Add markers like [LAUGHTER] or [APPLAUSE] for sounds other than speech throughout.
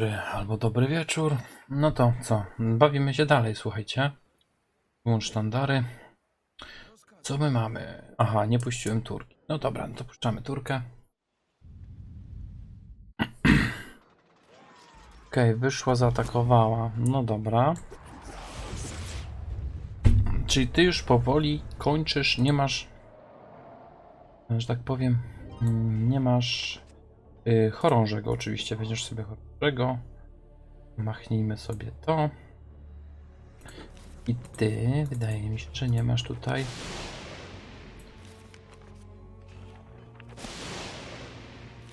dobry albo dobry wieczór. No to co? Bawimy się dalej, słuchajcie. Włącz sztandary. Co my mamy? Aha, nie puściłem turki. No dobra, no to puszczamy turkę. [CLEARS THROAT] Okej, wyszła, zaatakowała. No dobra. Czyli ty już powoli kończysz, nie masz, że tak powiem, mm, nie masz y, chorążego oczywiście. Weźmiesz sobie chorążego. Machnijmy sobie to. I ty, wydaje mi się, że nie masz tutaj.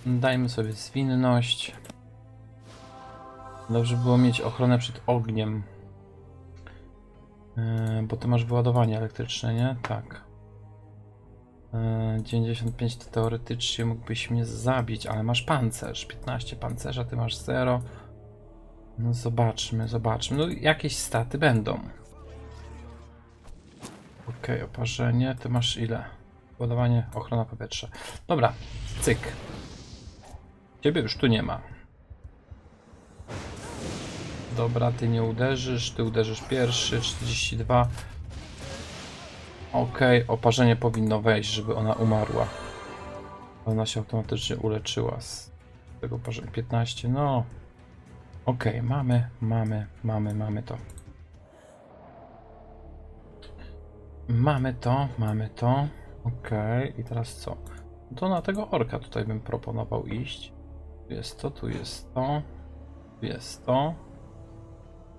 Dajmy sobie zwinność. Dobrze było mieć ochronę przed ogniem. Yy, bo ty masz wyładowanie elektryczne, nie? Tak. Yy, 95 to teoretycznie mógłbyś mnie zabić, ale masz pancerz. 15 pancerza, ty masz 0. No zobaczmy, zobaczmy. No jakieś staty będą. Okej, oparzenie. Ty masz ile? Ładowanie, ochrona powietrza. Dobra, cyk. Ciebie już tu nie ma. Dobra, ty nie uderzysz, ty uderzysz pierwszy, 42. Okej, oparzenie powinno wejść, żeby ona umarła. Ona się automatycznie uleczyła z tego oparzenia. 15, no. Okej, mamy, mamy, mamy, mamy to. Mamy to, mamy to. Okej, i teraz co? To na tego orka tutaj bym proponował iść. Tu jest to, tu jest to. Tu jest to.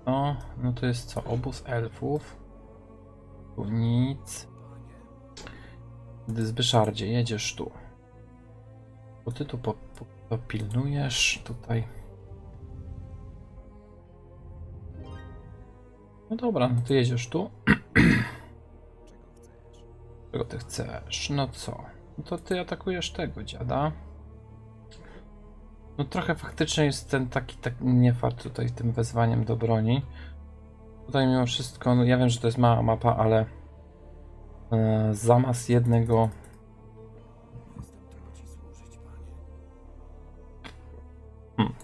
To, no to jest co? Obóz elfów. Nic. Zbyszardzie, jedziesz tu. Bo ty tu po, po, popilnujesz tutaj. No dobra, no to jedziesz tu. [CLEARS THROAT] Czego ty chcesz? No co? No to ty atakujesz tego dziada. No trochę faktycznie jest ten taki, tak nie fart tutaj tym wezwaniem do broni. Tutaj mimo wszystko, no ja wiem, że to jest mała mapa, ale e, zamaz jednego Hmm.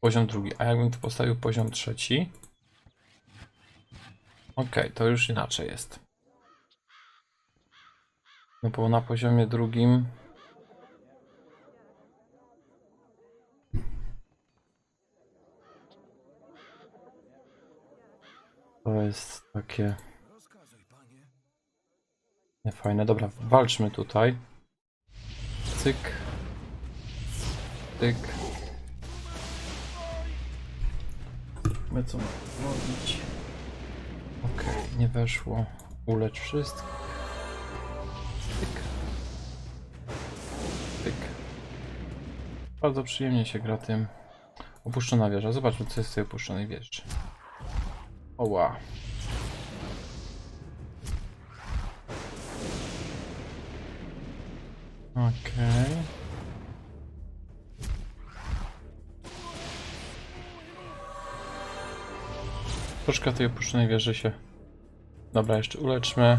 Poziom drugi. A jakbym tu postawił poziom trzeci? Okej, to już inaczej jest. No bo na poziomie drugim. To jest takie. Niefajne. Dobra, walczmy tutaj. Cyk. Cyk. My co mamy robić? Okej, nie weszło. Ulecz wszystko. Tyk. Tyk. Bardzo przyjemnie się gra tym. Opuszczona wieża. Zobaczmy, co jest w tej opuszczonej wieży. Oła. Okej. Troszkę tej opuszczonej wieży się. Dobra, jeszcze uleczmy.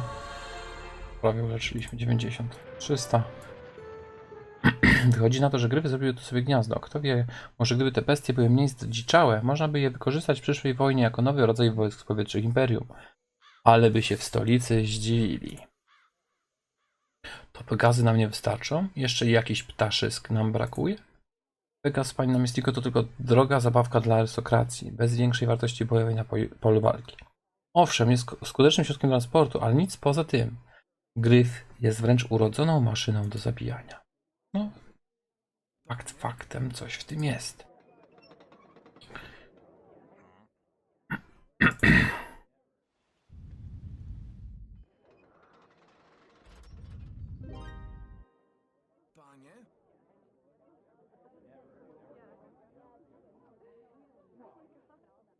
Prawie uleczyliśmy 90. 300. [CLEARS THROAT] Wychodzi na to, że gryfy zrobiły tu sobie gniazdo. Kto wie, może gdyby te bestie były mniej zdziczałe, można by je wykorzystać w przyszłej wojnie jako nowy rodzaj wojsk powietrznych Imperium. Ale by się w stolicy zdziwili. To Pegazy nam nie wystarczą? Jeszcze jakiś ptaszysk nam brakuje? Pegas, panie namiestniku, to tylko droga zabawka dla arystokracji, bez większej wartości bojowej na po- polu walki. Owszem, jest sk- skutecznym środkiem transportu, ale nic poza tym. Gryf jest wręcz urodzoną maszyną do zabijania. No, Fakt faktem coś w tym jest.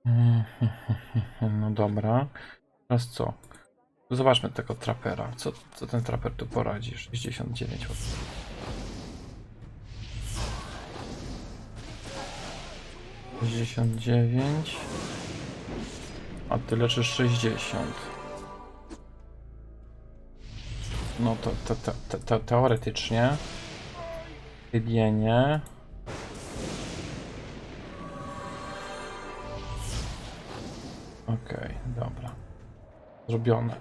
[LAUGHS] No dobra. Teraz co? No zobaczmy tego trapera. Co, co ten traper tu poradzi? 69 osób. 69. A ty leczysz 60. No to, to, to, to, to teoretycznie wybienie. Okej, okay, dobra. Zrobione.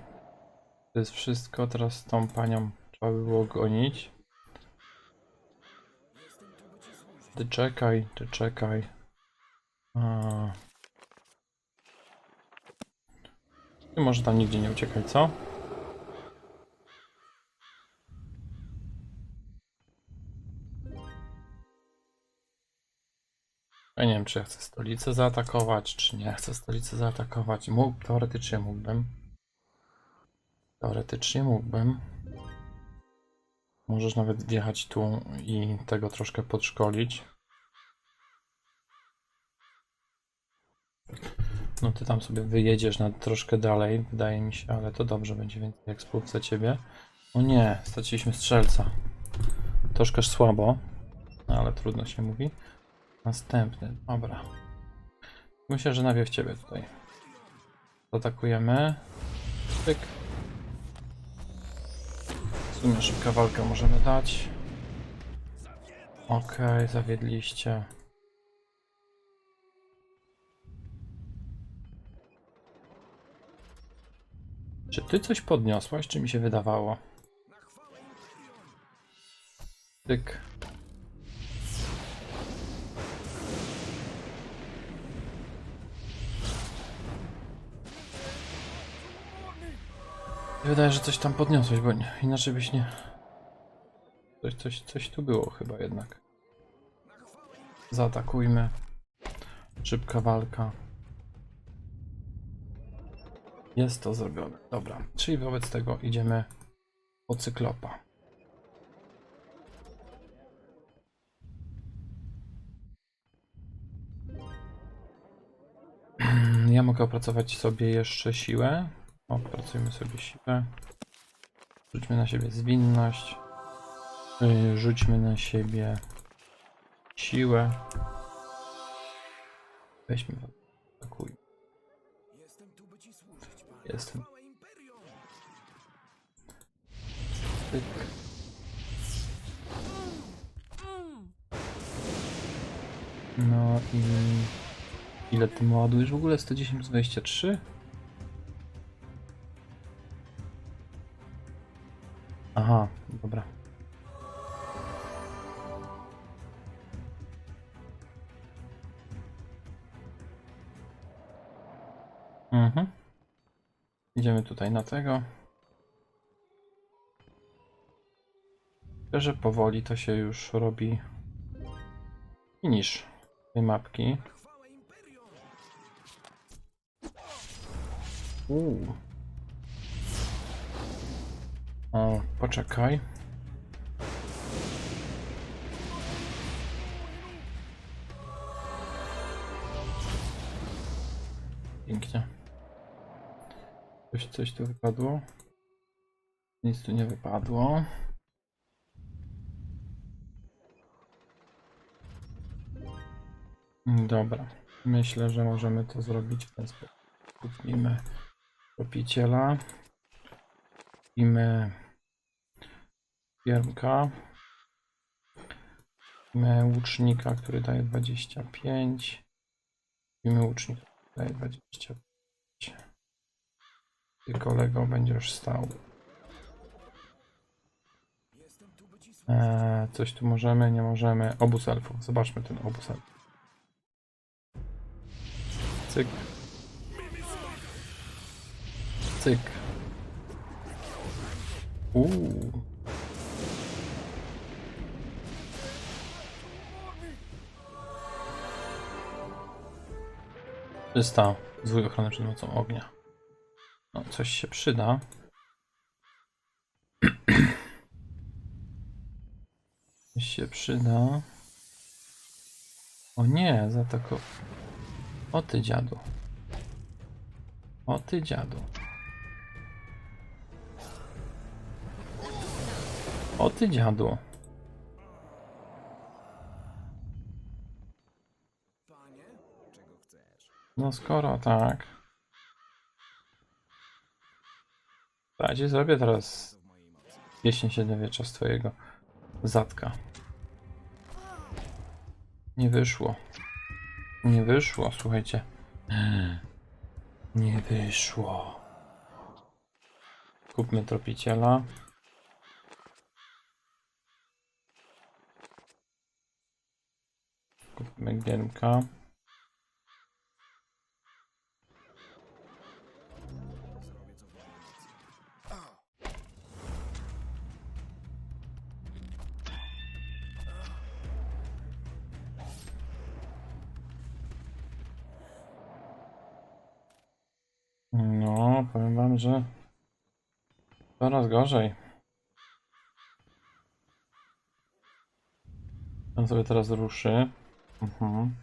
To jest wszystko. Teraz tą panią trzeba by było gonić. Ty czekaj, ty czekaj. Ty może tam nigdzie nie uciekaj, co? Ja nie wiem, czy ja chcę stolicę zaatakować, czy nie chcę stolicę zaatakować. Mógł, teoretycznie mógłbym. Teoretycznie mógłbym. Możesz nawet wjechać tu i tego troszkę podszkolić. No ty tam sobie wyjedziesz na troszkę dalej, wydaje mi się, ale to dobrze, będzie więcej ekspów za ciebie. O nie, straciliśmy strzelca. Troszkę słabo, no ale trudno się mówi. Następny, dobra. Myślę, że nawiew ciebie tutaj. Atakujemy. Pyk. W sumie szybka walka możemy dać. Okej, zawiedliście. Czy ty coś podniosłaś, czy mi się wydawało? Tyk. Wydaje, że coś tam podniosłeś, bo nie, inaczej byś nie... Coś, coś, coś tu było chyba jednak. Zaatakujmy. Szybka walka. Jest to zrobione. Dobra, czyli wobec tego idziemy po cyklopa. Ja mogę opracować sobie jeszcze siłę. Opracujmy sobie siłę. Rzućmy na siebie zwinność. Yy, Rzućmy na siebie siłę. Weźmy atakuj. Jestem. No i ile ty ładujesz w ogóle? 110 z 23? Aha, dobra. Idziemy tutaj na tego. Że powoli to się już robi finish tej mapki. O, poczekaj. Pięknie. Coś, tu wypadło? Nic tu nie wypadło. Dobra. Myślę, że możemy to zrobić w ten sposób. Kupimy popiciela. Kupimy Piermka. Kupimy łucznika, który daje 25. Kupimy łucznika, który daje 25. Ty kolego będziesz stał. Eee, coś tu możemy, nie możemy. Obóz elfów. Zobaczmy ten obóz elfów. Cyk. Cyk. Uuu. Czysta. Zwój ochrony przed mocą ognia. No, coś się przyda. Coś się przyda. O nie, za tako... O ty dziadu. O ty dziadu. O ty dziadu. No skoro tak. Ci zrobię teraz Pieśń średniowiecza z twojego zatka. Nie wyszło. Nie wyszło, słuchajcie. Nie wyszło. Kupmy tropiciela. Kupmy giermka. Że coraz gorzej. On sobie teraz ruszy. Mhm.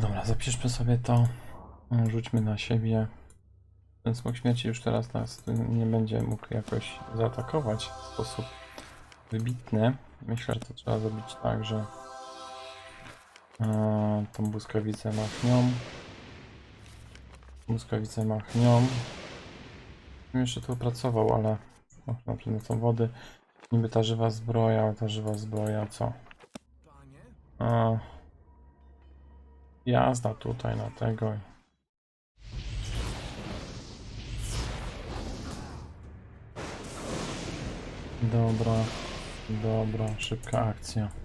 Dobra, zapiszmy sobie to. Rzućmy na siebie. Ten smok śmierci już teraz nas nie będzie mógł jakoś zaatakować w sposób wybitny. Myślę, że to trzeba zrobić tak, że e, tą błyskawicę machnią. Błyskawicę machnią. Jeszcze tu opracował, ale o, na przedmiotom wody. Niby ta żywa zbroja, ale ta żywa zbroja co? A, jazda tutaj na tego. Dobra, dobra, szybka akcja.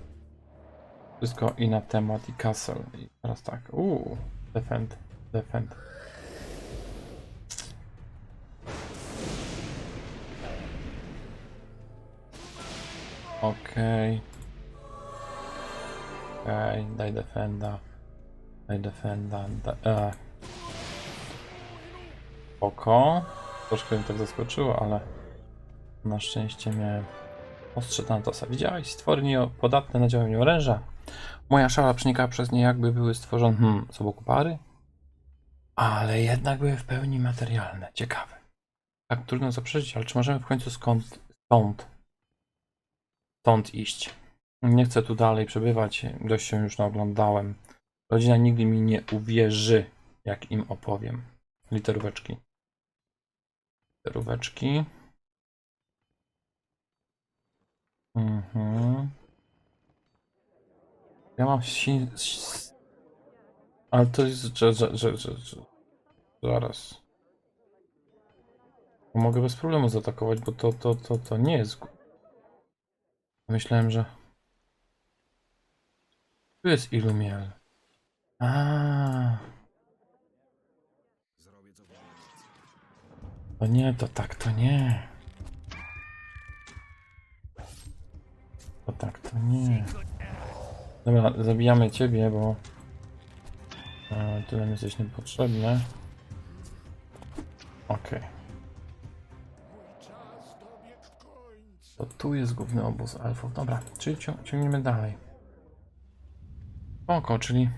Wszystko i na temat i castle. I teraz tak, uuu, defend, defend. Okej. Okej, daj defenda. Daj defenda. Da, e. Oko. Troszkę mnie tak zaskoczyło, ale na szczęście miałem ostrze Thanosa. Widziałeś? Stwory nie podatne na działanie oręża. Moja szala przenikała przez nie jakby były stworzone hmm, z pary. Ale jednak były w pełni materialne. Ciekawe. Tak trudno zaprzeczyć, ale czy możemy w końcu skąd, stąd stąd iść. Nie chcę tu dalej przebywać, dość się już naoglądałem. Rodzina nigdy mi nie uwierzy, jak im opowiem. Literóweczki. Literóweczki. Mhm. Ja mam si... Ale to jest... Że, że, że, że, że. Zaraz. Mogę bez problemu zaatakować, bo to, to, to, to nie jest... Myślałem, że... Tu jest Ilumiel. A. To nie, to tak, to nie. To tak, to nie. Dobra, zabijamy ciebie, bo... E, tyle mi jesteś niepotrzebny. Okej. To tu jest główny obóz alfów. Dobra, czyli cią ciągniemy dalej. Oko, czyli...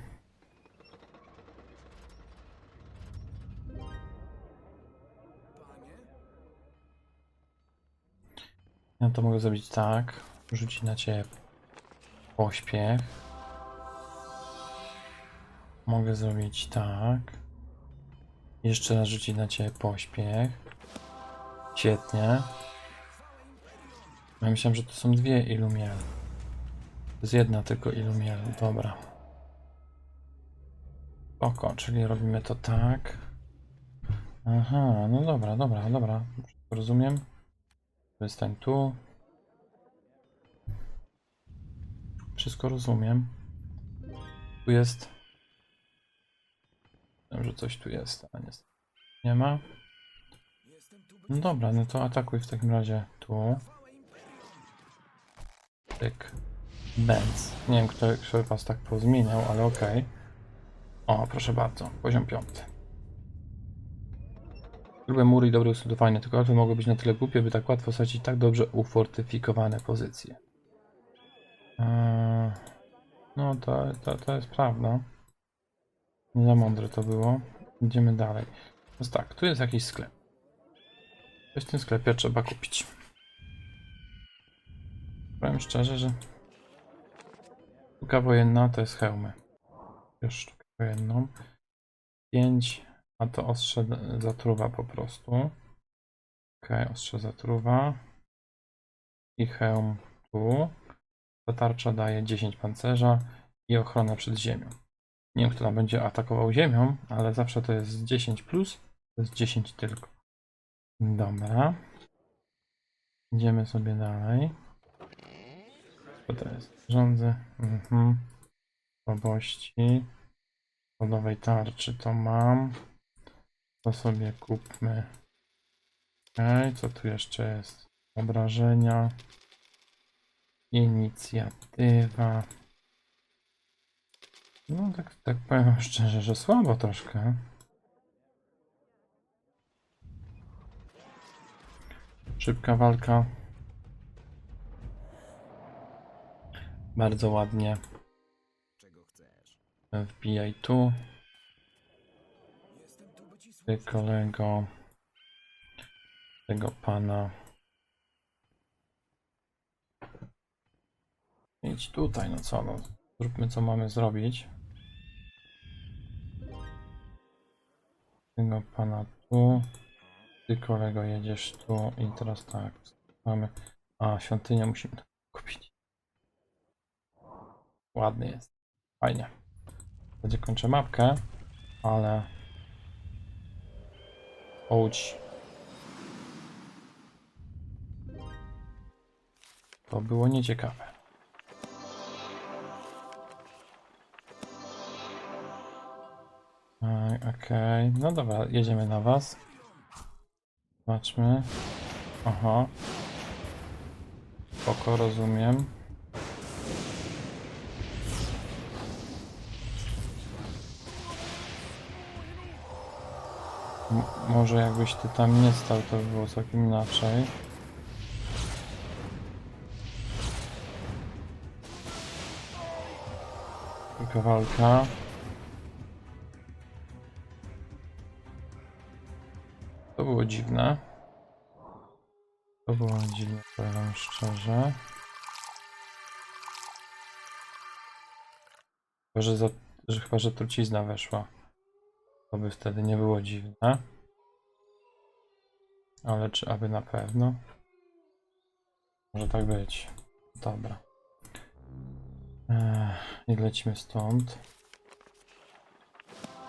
Ja to mogę zrobić tak. Rzucić na ciebie pośpiech. Mogę zrobić tak. Jeszcze raz rzucić na ciebie pośpiech. Świetnie. Ja myślałem, że to są dwie ilumiel. To jest jedna tylko ilumiel. Dobra. Oko, czyli robimy to tak. Aha, no dobra, dobra, dobra. Rozumiem. Wystań tu. Wszystko rozumiem. Tu jest. Wiem, że coś tu jest, a niestety nie ma. No dobra, no to atakuj w takim razie tu. Tyk. Benz. Nie wiem, kto, kto was tak pozmieniał, ale okej. O, proszę bardzo, poziom piąty. Grube mury i dobre usytuowanie, tylko alfy mogą być na tyle głupie, by tak łatwo stracić tak dobrze ufortyfikowane pozycje. Eee, no to, to, to jest prawda. Nie za mądre to było. Idziemy dalej. Więc tak, tu jest jakiś sklep. Coś w tym sklepie trzeba kupić. Powiem szczerze, że sztuka wojenna to jest hełmy. Już sztukę wojenną. 5 A to ostrze zatruwa po prostu. Okej, ostrze zatruwa. I hełm tu. Ta tarcza daje 10 pancerza i ochronę przed ziemią. Nie wiem, kto tam będzie atakował ziemią, ale zawsze to jest 10 plus, to jest 10 tylko. Dobra. Idziemy sobie dalej. Co to jest? Rządzy. Mhm. Słabości. Rodowej tarczy to mam. To sobie kupmy. Okej, co tu jeszcze jest? Obrażenia. Inicjatywa. No tak, tak powiem szczerze, że słabo troszkę. Szybka walka. Bardzo ładnie. Wbijaj tu. Ty kolego. Tego pana. Idź tutaj, no co no. Zróbmy co mamy zrobić. Tego pana tu. Ty kolego jedziesz tu i teraz tak. Mamy. A, świątynię musimy kupić. Ładny jest. Fajnie. Będzie kończę mapkę, ale. Ouch. To było nieciekawe. Ej, Okej, no dobra, jedziemy na was. Zobaczmy. Aha. Spoko, rozumiem. M może jakbyś ty tam nie stał, to by było całkiem inaczej. Tylko walka. To było dziwne. To było dziwne, powiem szczerze. Chyba, że, za, że chyba, że trucizna weszła. To by wtedy nie było dziwne. Ale czy aby na pewno? Może tak być. Dobra. Ech, I lecimy stąd.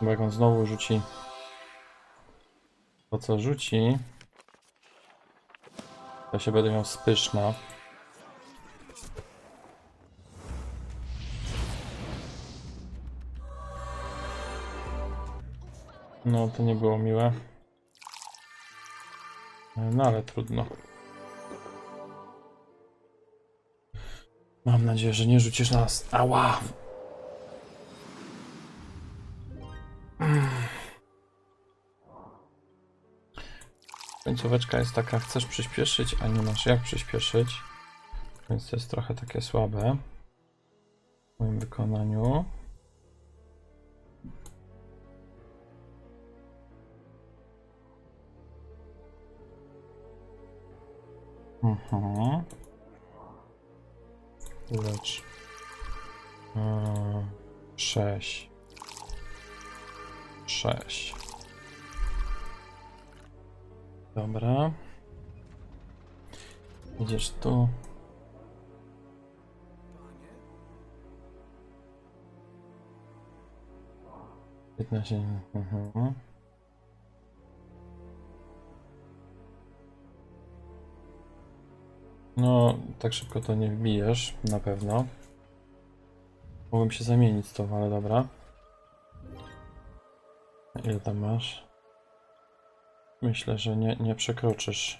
Bo jak on znowu rzuci to co rzuci, to się będę miał spyszna. No, to nie było miłe. No, ale trudno. Mam nadzieję, że nie rzucisz nas. Ała! Końcóweczka jest taka, chcesz przyspieszyć, a nie masz jak przyspieszyć. Więc to jest trochę takie słabe. W moim wykonaniu. Mhm. Ulecz. Eee, Sześć. Sześć. Dobra. Idziesz tu. Piętnaście. Mhm. No, tak szybko to nie wbijesz, na pewno. Mogłem się zamienić z ale dobra. Ile tam masz? Myślę, że nie, nie przekroczysz.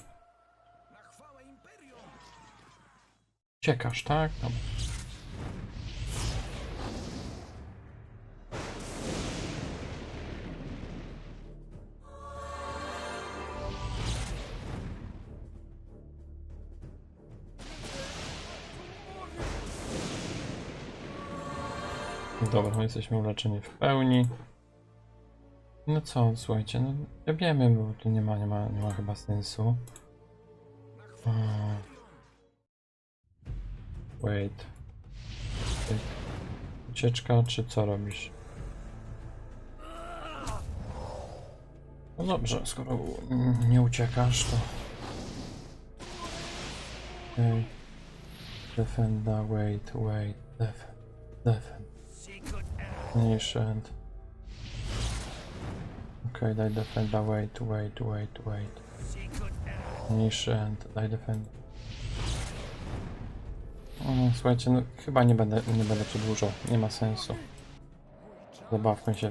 Ciekasz, tak? Dobra. Dobra, my jesteśmy uleczeni w pełni. No co, słuchajcie, no ja wiemy, bo tu nie ma, nie ma, nie ma chyba sensu. Hmm. Wait. Ucieczka, czy co robisz? No dobrze, skoro nie uciekasz, to... Okej. Defenda, wait, wait, defend, defend. Okej, daj defenda, wait, wait, wait, wait. Ancient, daj defend. Mm, Słuchajcie, no chyba nie będę, nie będę przedłużał, nie ma sensu. Zabawmy się,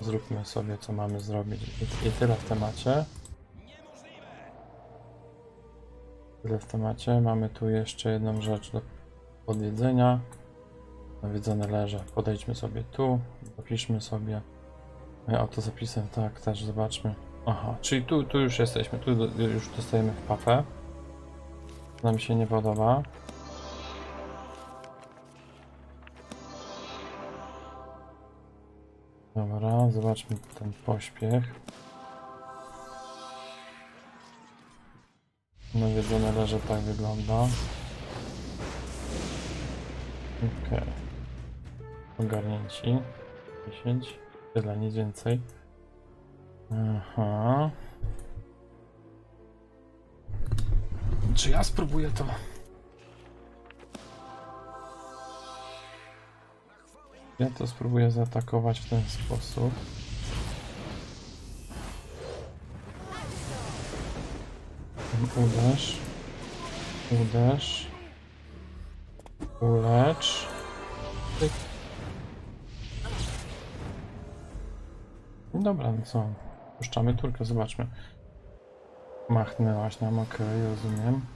zróbmy sobie co mamy zrobić. I, I tyle w temacie. Tyle w temacie. Mamy tu jeszcze jedną rzecz do podjedzenia. Nawiedzone leże. Podejdźmy sobie tu, zapiszmy sobie. E, Autozapisem, tak, też zobaczmy. Aha, czyli tu, tu już jesteśmy, tu już dostajemy w papę. To nam się nie podoba. Dobra, zobaczmy ten pośpiech. Nawiedzone leże tak wygląda. Okej. Ogarnięci. 10. Tyle, nic więcej. Aha. Czy ja spróbuję to? Ja to spróbuję zaatakować w ten sposób. Uderz. Uderz. Ulecz. Tyk. Dobra, no co? Puszczamy turkę, zobaczmy. Machnęłaś nam, okej, rozumiem.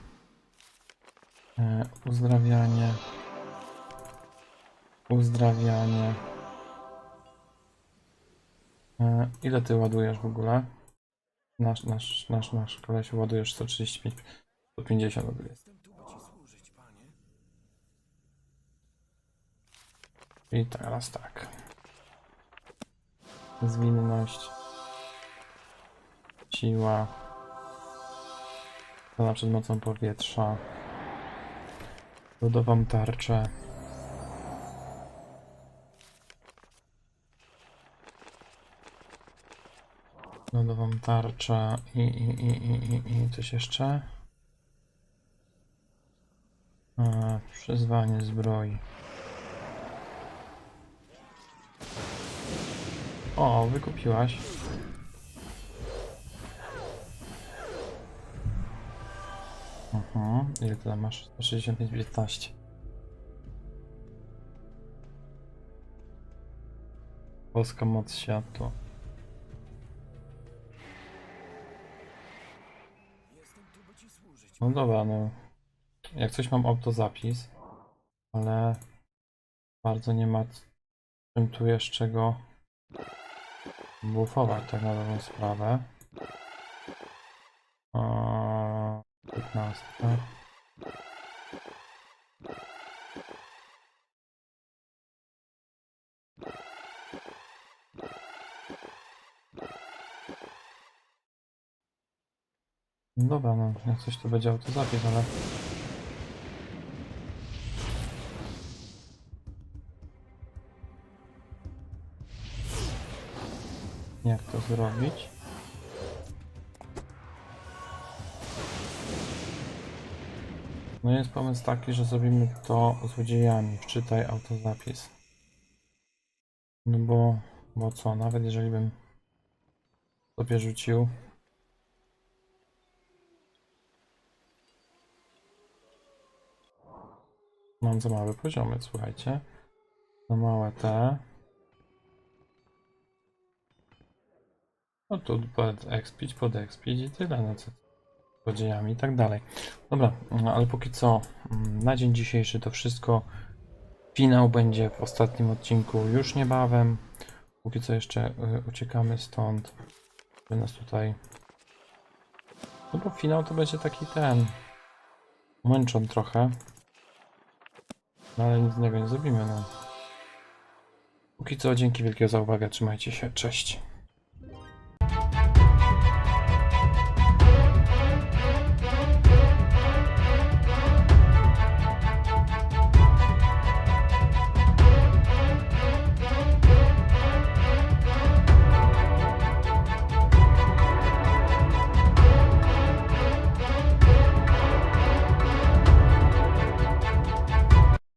E, uzdrawianie. Uzdrawianie. E, ile ty ładujesz w ogóle? Nasz, nasz, nasz, nasz koleś ładujesz 135, 150 w ogóle jest. I teraz tak. Zwinność. Siła. Ochrona przed mocą powietrza. Lodową tarczę. Lodową tarczę i, i, i, i, i, i coś jeszcze. A, przyzwanie zbroi. O, wykupiłaś. Mhm, ile tam masz? 165, 15. Polska moc światła. No dobra, no. Jak coś mam autozapis, ale bardzo nie ma czym tu jeszcze go bufować tak na dobrą sprawę. O, 15. No Dobra, no jak coś tu będzie autozapis, ale... Jak to zrobić? No jest pomysł taki, że zrobimy to złodziejami. Wczytaj autozapis. No bo, bo co, nawet jeżeli bym sobie rzucił Mam za małe poziomy, słuchajcie. Za małe te. No tu pod expić, pod expić i tyle, no co złodziejami i tak dalej. Dobra, ale póki co mm, na dzień dzisiejszy to wszystko. Finał będzie w ostatnim odcinku już niebawem. Póki co jeszcze y, uciekamy stąd. By nas tutaj... No bo finał to będzie taki ten... Męczą trochę. No ale nic z niego nie zrobimy, no. Póki co, dzięki wielkie za uwagę, trzymajcie się, cześć.